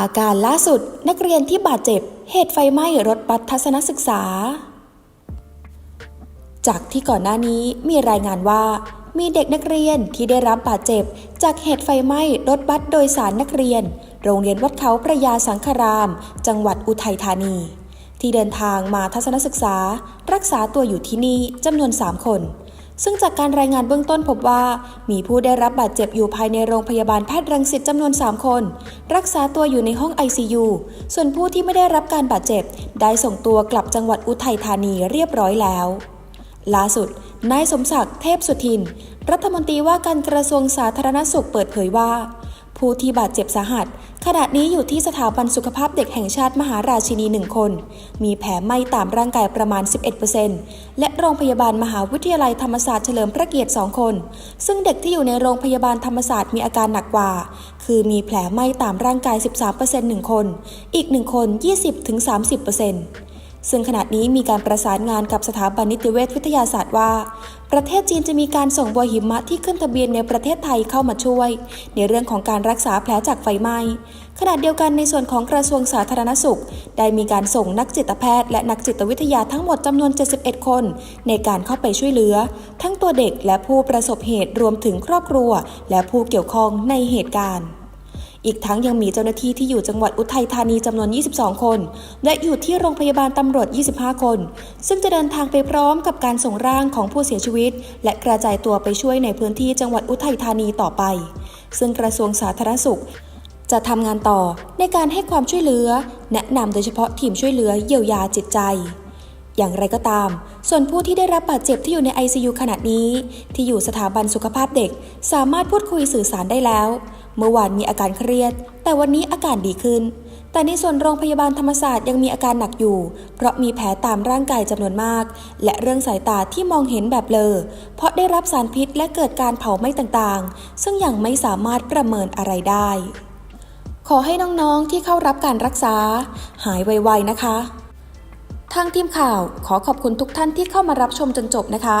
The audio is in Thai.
อาการล่าสุดนักเรียนที่บาดเจ็บ เหตุไฟไหม้รถบัสทัศนศึกษา จากที่ก่อนหน้านี้มีรายงานว่า มีเด็กนักเรียนที่ได้รับบาดเจ็บ จากเหตุไฟไหม้รถบัสโดยสารนักเรียน โรงเรียนวัดเขาพระยาสังคราม จังหวัดอุทัยธานี ที่เดินทางมาทัศนศึกษา รักษาตัวอยู่ที่นี่จำนวน 3 คน ซึ่งจากการรายงานเบื้องต้นพบว่า มีผู้ได้รับบาดเจ็บอยู่ภายในโรงพยาบาลแพทย์รังสิตจำนวน 3 คน รักษาตัวอยู่ในห้อง ICU ส่วนผู้ที่ไม่ได้รับการบาดเจ็บ ได้ส่งตัวกลับจังหวัดอุทัยธานีเรียบร้อยแล้วล่าสุด นายสมศักดิ์เทพสุทิน รัฐมนตรีว่าการกระทรวงสาธารณสุขเปิดเผยว่า ผู้ที่บาดเจ็บสาหัส ขณะนี้อยู่ที่สถาบันสุขภาพเด็กแห่งชาติมหาราชินีหนึ่งคน มีแผลไหม้ตามร่างกายประมาณ 11%และโรงพยาบาลมหาวิทยาลัยธรรมศาสตร์เฉลิมพระเกียรติ 2 คน ซึ่งเด็กที่อยู่ในโรงพยาบาลธรรมศาสตร์มีอาการหนักกว่า คือมีแผลไหม้ตามร่างกาย 13%หนึ่งคน อีกหนึ่งคน 20-30% ซึ่งขณะนี้มีการประสานงานกับสถาบันนิติเวชวิทยาศาสตร์ว่า ประเทศจีนจะมีการส่งบัวหิมะที่ขึ้นทะเบียนในประเทศไทยเข้ามาช่วย ในเรื่องของการรักษาแผลจากไฟไหม้ขณะเดียวกันในส่วนของกระทรวงสาธารณสุข ได้มีการส่งนักจิตแพทย์ และนักจิตวิทยาทั้งหมดจำนวน 71 คน ในการเข้าไปช่วยเหลือ ทั้งตัวเด็กและผู้ประสบเหตุรวมถึงครอบครัว และผู้เกี่ยวข้องในเหตุการณ์ อีกทั้งยังมีเจ้าหน้าที่ที่อยู่จังหวัดอุทัยธานีจำนวน 22 คน และอยู่ที่โรงพยาบาลตำรวจ 25 คน ซึ่งจะเดินทางไปพร้อมกับการส่งร่างของผู้เสียชีวิต และกระจายตัวไปช่วยในพื้นที่จังหวัดอุทัยธานีต่อไป ซึ่งกระทรวงสาธารณสุข จะทำงานต่อในการให้ความช่วยเหลือ แนะนำโดยเฉพาะทีมช่วยเหลือเยียวยาจิตใจอย่างไรก็ตาม ส่วนผู้ที่ได้รับบาดเจ็บที่อยู่ใน ICU ขณะนี้ ที่อยู่สถาบันสุขภาพเด็ก สามารถพูดคุยสื่อสารได้แล้ว เมื่อวานมีอาการเครียด แต่วันนี้อาการดีขึ้น แต่ในส่วนโรงพยาบาลธรรมศาสตร์ยังมีอาการหนักอยู่ เพราะมีแผลตามร่างกายจำนวนมาก และเรื่องสายตาที่มองเห็นแบบเลอเพราะได้รับสารพิษและเกิดการเผาไหม้ต่างๆ ซึ่งยังไม่สามารถประเมินอะไรได้ ขอให้น้องๆที่เข้ารับการรักษา หายไวๆนะคะ ทางทีมข่าวขอขอบคุณทุกท่านที่เข้ามารับชมจนจบนะคะ